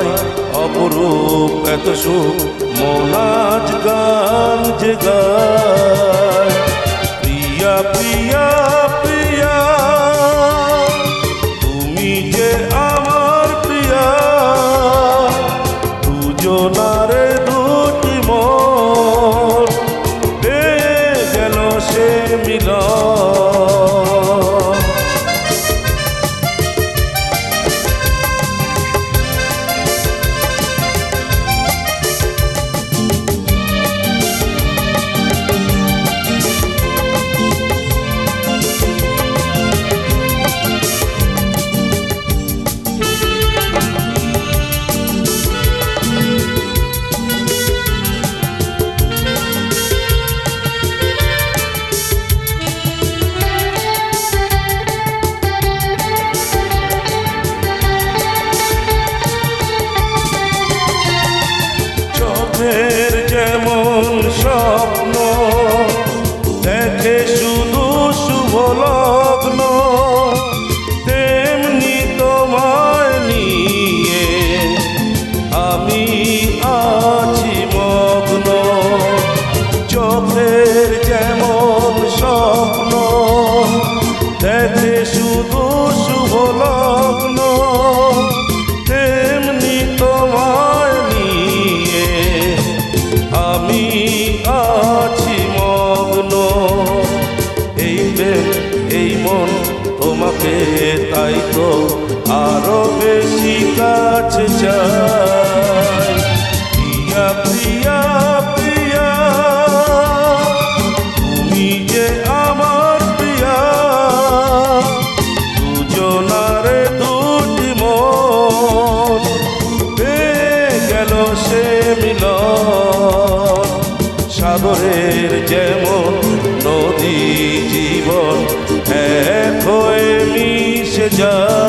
পাই অপরূপ এত সুখ গান যে গায়। প্রিয়া প্রিয়া প্রিয়া, তুমি যে আমার প্রিয়া দুজনারে চোখের যেমন স্বপ্ন, দেখে শুধু শুভ লগ্ন, তেমনি তোমায় নিয়ে আমি আছি মগ্ন। চোখের যেমন স্বপ্ন, দেখে শুধু শুভ লগ্ন। সাগরের যেমন নদী জীবন এক হয়ে মিশে যায়।